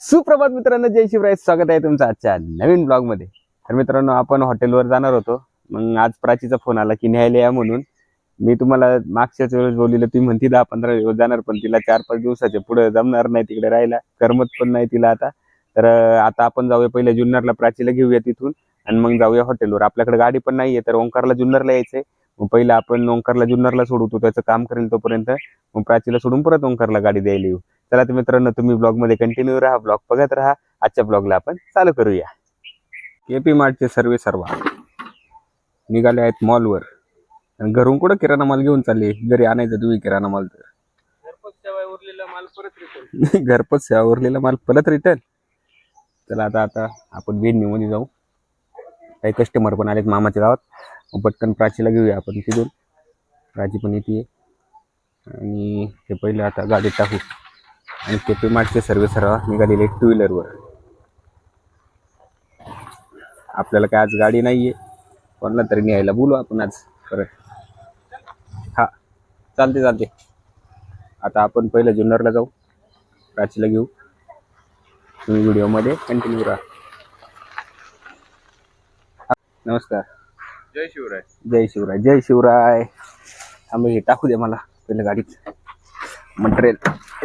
सुप्रभात मित्रांनो जय शिवराय. स्वागत आहे तुमचं आजच्या नवीन ब्लॉगमध्ये. तर मित्रांनो आपण हॉटेलवर जाणार होतो. मग आज प्राचीचा फोन आला की न्यायला या म्हणून. मी तुम्हाला मागच्याच वेळेस बोललेलं ती म्हणती दहा पंधरा दिवस जाणार पण तिला चार पाच दिवसाच्या पुढे जमणार नाही तिकडे राहायला. करमत पण नाही तिला आता. तर आता आपण जाऊया पहिले जुन्नरला प्राचीला घेऊया तिथून. आणि मग जाऊया हॉटेलवर. आपल्याकडे गाडी पण नाहीये तर ओंकारला जुन्नरला यायचंय. मग पहिलं आपण ओंकारला जुन्नरला सोडू तो त्याचं काम करेल तोपर्यंत. मग प्राचीला सोडून परत ओंकारला गाडी द्यायला येऊ. चला तर मित्रांनो तुम्ही ब्लॉगमध्ये कंटिन्यू राहा ब्लॉग बघत राहा. आजच्या ब्लॉगला आपण चालू करूया. केपी मार्टचे सर्वे सर्वा निघाले आहेत मॉलवर आणि घरून कुठं किराणा माल घेऊन चालले? घरी आणायचं तुम्ही किराणा माल तर. घरपोच सेवा उरलेला माल परत रिटर्न चला आता आता आपण वेदनीमध्ये जाऊ. काही कस्टमर पण आलेत मामाच्या गावात. पटकन प्राचीला घेऊया आपण तिथून. प्राची पण येते. आणि ते पहिले आता गाडीत टाकू. आणि केपी मार्टचे सर्व सर्व निघालेले टू व्हीलरवर आपल्याला काय आज गाडी नाहीये. कोणाला तरी न्यायला बोलू आपण आज परत. हा चालते चालते. आता आपण पहिलं जुन्नरला जाऊ. प्राचीला घेऊ. तुम्ही व्हिडिओमध्ये कंटिन्यू राहा. नमस्कार. जय शिवराय. जय शिवराय. जय शिवराय. थांब हे टाकू दे मला. पहिलं गाडीत. मटेरियल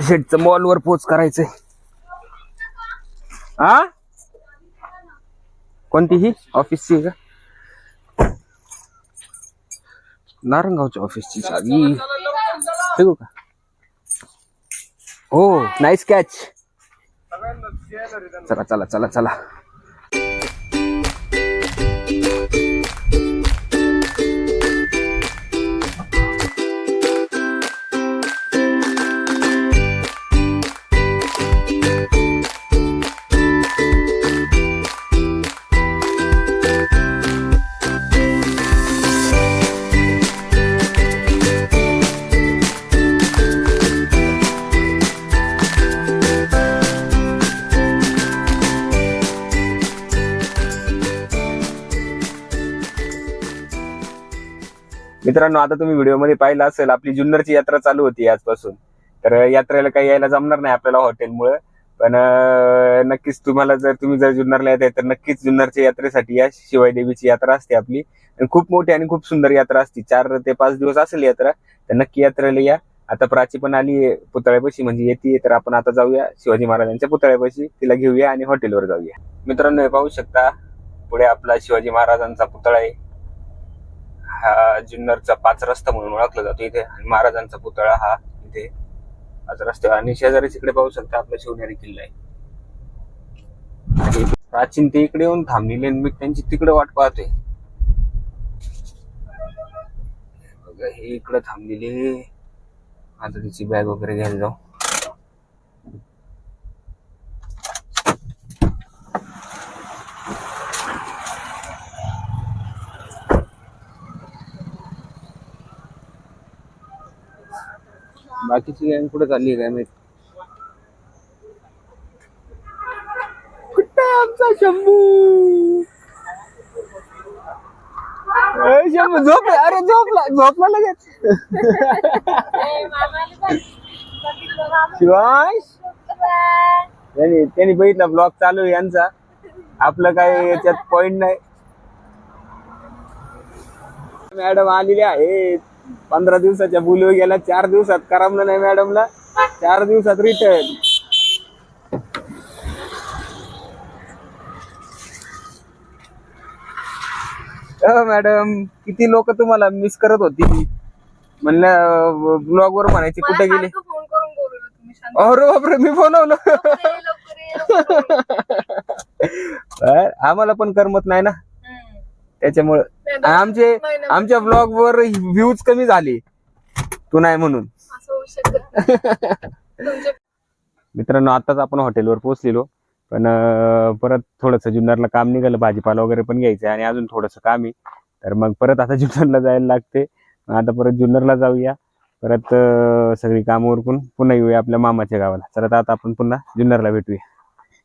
शेटचं मॉलवर पोच करायचंय. हा कोणतीही ऑफिसची आहे का? नारंगावच्या ऑफिसची चावी ठेवू का? हो नाईस कॅच चला चला चला चला. मित्रांनो आता तुम्ही व्हिडिओमध्ये पाहिलं असेल आपली जुन्नरची यात्रा चालू होती आजपासून. तर यात्रेला काही यायला जमणार नाही आपल्याला हॉटेलमुळे. पण नक्कीच तुम्हाला जर तुम्ही जर जुन्नरला येत आहे तर नक्कीच जुन्नरच्या यात्रेसाठी या शिवाय देवीची यात्रा असते आपली. आणि खूप मोठी आणि खूप सुंदर यात्रा असते. चार ते पाच दिवस असेल यात्रा तर नक्की यात्रेला या. आता प्राची पण आली पुतळ्यापाशी म्हणजे येते तर आपण आता जाऊया शिवाजी महाराजांच्या पुतळ्यापाशी. तिला घेऊया आणि हॉटेलवर जाऊया. मित्रांनो हे पाहू शकता पुढे आपला शिवाजी महाराजांचा पुतळा आहे. हा जुन्नरचा पाच रस्ता म्हणून ओळखला जातो इथे. आणि महाराजांचा पुतळा हा इथे पाच रस्ते. आणि शेजारी तिकडे पाहू शकता आपला शिवनेरी किल्ला आहे. आणि प्राचीन ते इकडे येऊन थांबलेले आणि मी त्यांची तिकडे वाट पाहतोय. बघा, हे इकडे थांबलेले. आता तिची बॅग वगैरे घ्यायला जाऊ. बाकीची गँग कुठे चालली आहे काय माहीत? कुठे आमचा शंभू? ए, शंभू झोप अरे झोपला. झोपला लगेच. शिवांश? त्यांनी त्यांनी बघितला ब्लॉग चालू आहे यांचा. आपलं काय याच्यात पॉइंट नाही. मॅडम आलेल्या आहेत. पंधरा दिवसाच्या बोलू गेला चार दिवसात करमलं नाही मॅडमला चार दिवसात रिटर्न मॅडम किती लोक तुम्हाला मिस करत होती? म्हणलं ब्लॉग वर म्हणायची कुठे गेली? फोन करून बोलवलं तुम्ही शांत. अरे बापरे मी बोलवलं. ये, लवकर ये, लवकर ये. अरे, आम्हाला पण करमत नाही ना. त्याच्यामुळे आमचे. आमच्या ब्लॉग वर व्ह्यूज कमी झाले. तू नाही म्हणून. मित्रांनो आताच आपण हॉटेलवर पोहोचलेलो. पण परत थोडंसं जुन्नरला काम निघालं. भाजीपाला वगैरे पण घ्यायचं आणि अजून थोडंसं काम आहे. तर मग परत आता जुन्नरला जायला लागते. आता परत जुन्नरला जाऊया. परत सगळी कामं उरकून पुन्हा येऊया आपल्या मामाच्या गावाला. तर आता आपण पुन्हा जुन्नरला भेटूया.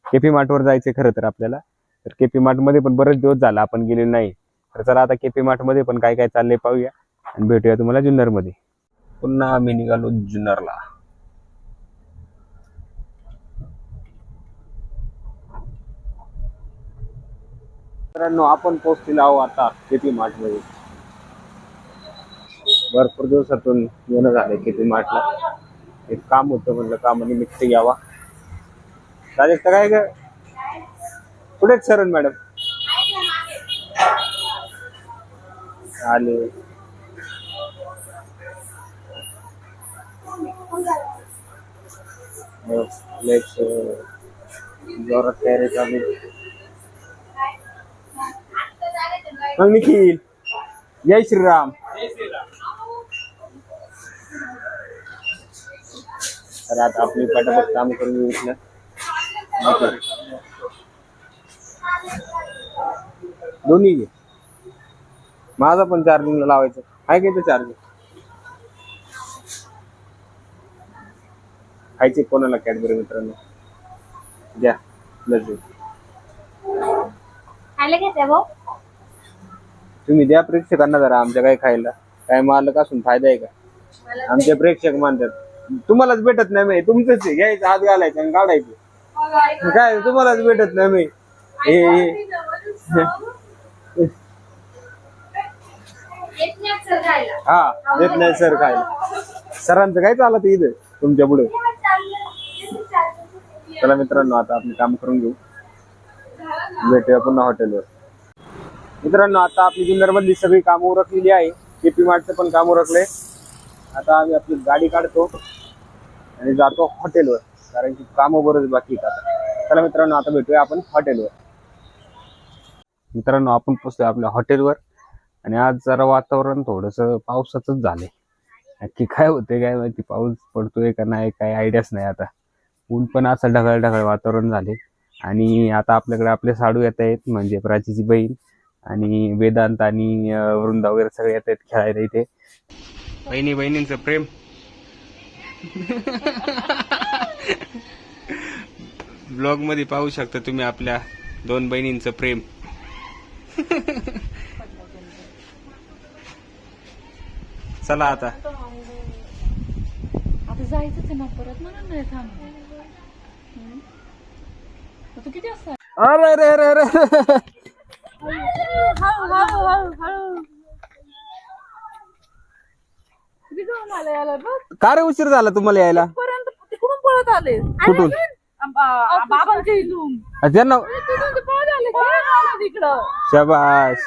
केपी मार्टवर जायचंय खरं तर आपल्याला. तर केपी मार्टमध्ये पण बरेच दिवस झाला आपण गेलेलो नाही. तर चला आता केपी मार्टमध्ये पण काय काय चालले पाहूया आणि भेटूया तुम्हाला जुन्नरमध्ये. पुन्हा आम्ही निघालो जुन्नरला. मित्रांनो आपण पोहोचतील आहो आता केपी मार्टमध्ये भरपूर दिवसातून येणं झालं केपी मार्टला एक काम होतं काम निमित्त यावा. राजेश काय कुठेच सरण मॅडम? आले. लेट्स हो. जोरात तयारी चालू आहे. मग निखिल. जय श्रीराम. तर आता आपली पटापट काम करून घेतलं दोन्ही घे. माझा पण चार्जिंगला लावायचं आहे का इथं चार्जिंग खायचे कोणाला कॅडबरी मित्रांनो द्या लज्जू खायला घेते भाऊ तुम्ही द्या प्रेक्षकांना जरा आमच्या काय खायला काय मालक असून फायदा आहे का आमचे प्रेक्षक मानतात तुम्हालाच भेटत नाही मी तुमचंच आहे घ्यायचं हात घालायचं आणि काढायचं काय तुम्हालाच भेटत नाही मी हे हे हा देत नाही सर काय सरांचं काय चालत इथं? तुमच्यापुढे? चला मित्रांनो आता आपले काम करून घेऊ. भेटूया पुन्हा हॉटेलवर. मित्रांनो आता आपली जुन्नर मधली सगळी कामं उरकलेली आहे. केपी मार्टचं पण काम उरकले आता आम्ही आपली गाडी काढतो आणि जातो हॉटेलवर. कारण की कामं बरंच बाकी आता. चला मित्रांनो आता भेटूया आपण हॉटेलवर. मित्रांनो आपण पोचतोय आपल्या हॉटेलवर. आणि आज जरा वातावरण थोडस पावसाचंच झालंय. नक्की काय होतंय काय माहिती पाऊस पडतोय का नाही काय आयडियाच नाही आता. ऊन पण असं ढगाळ ढगाळ वातावरण झाले आणि आता आपल्याकडे आपले साडू येत आहेत म्हणजे प्राचीची बहीण आणि वेदांत आणि वृंदा वगैरे सगळे येत आहेत खेळायला इथे. बहिणी बहिणींचं प्रेम. ब्लॉगमध्ये पाहू शकता तुम्ही आपल्या दोन बहिणींचं प्रेम. चला आता. आता जायचंच आहे मग परत. म्हणून नाही थांब तू किती वाजता? अरे हळू हळू हळू हळू. जाऊन आले याला बघ. का रे उशीर झाला तुम्हाला यायला? पर्यंत तिकडून पळत आले? कुठून? बाबांच्या इथून. त्यांना पळत आले. तिकडं. शबाश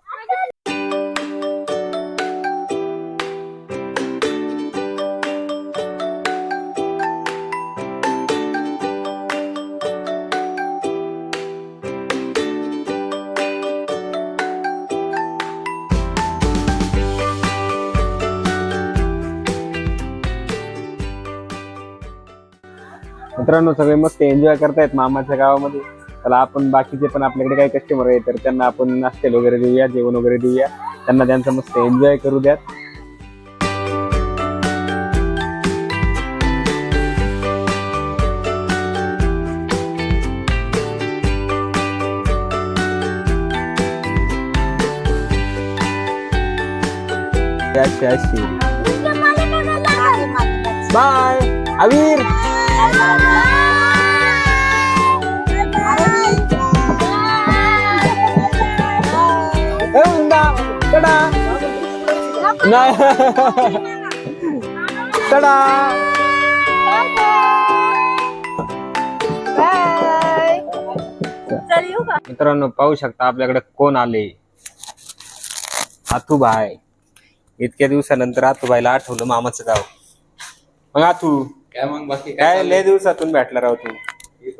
मित्रांनो सगळे मस्त एन्जॉय करतायत मामाच्या गावामध्ये. त्याला आपण बाकीचे पण आपल्याकडे काही कस्टमर आहेत तर त्यांना आपण नाश्ते वगैरे देऊया जेवण वगैरे देऊया. त्यांना त्यांचं मस्त एन्जॉय करू द्यात. बाय अवीर ए, मित्रांनो पाहू शकता आपल्याकडे कोण आले? आथूभाई इतक्या दिवसानंतर आथूबाईला आठवलं मामाचं गाव. मग आथू काय मग बाकी काय लय दिवसातून भेटला राव तू.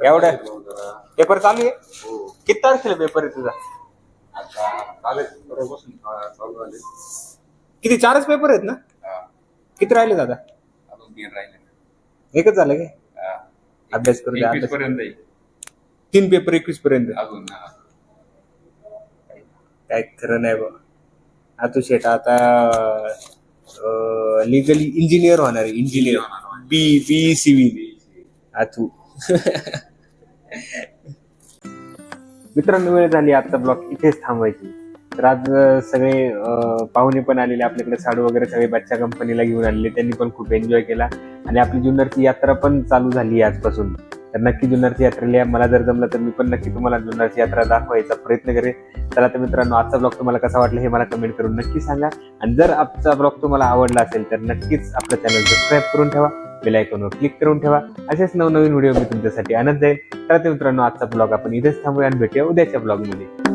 एवढं? पेपर चालू आहे? किती तारखेला पेपर आहे तुझा? किती चारच पेपर आहेत ना? हा, किती राहिले दादा? अजून तीन राहिले. एकच झालं काय? हा. अभ्यास करू द्या. पर्यंत तीन पेपर एकवीस पर्यंत. अजून हा. काय खरं नाही बा आतू शेट आता लिगली इंजिनियर होणार इंजिनियर बी बी सिव्हिल आतू मित्रांनो वेळ झाली आजचा ब्लॉग इथेच थांबायची. तर आज सगळे पाहुणे पण आलेले आपल्याकडे साडू वगैरे सगळे बच्चा कंपनीला घेऊन आलेले त्यांनी पण खूप एन्जॉय केला. आणि आपली जुन्नरची यात्रा पण चालू झाली आजपासून. तर नक्की जुन्नरची यात्रेला मला जर जमलं तर मी पण नक्की तुम्हाला जुन्नरची यात्रा दाखवायचा प्रयत्न करेन. तर तर मित्रांनो आजचा ब्लॉग तुम्हाला कसा वाटला हे मला कमेंट करून नक्की सांगा. आणि जर आजचा ब्लॉग तुम्हाला आवडला असेल तर नक्कीच आपलं चॅनल सबस्क्राईब करून ठेवा. बेल क्लिक करून ठेवा. असेच नवनवीन व्हिडिओ मी तुमच्यासाठी आणत जाईल तर ते मित्रांनो आजचा ब्लॉग आपण इथेच थांबूया आणि भेटूया उद्याच्या ब्लॉगमध्ये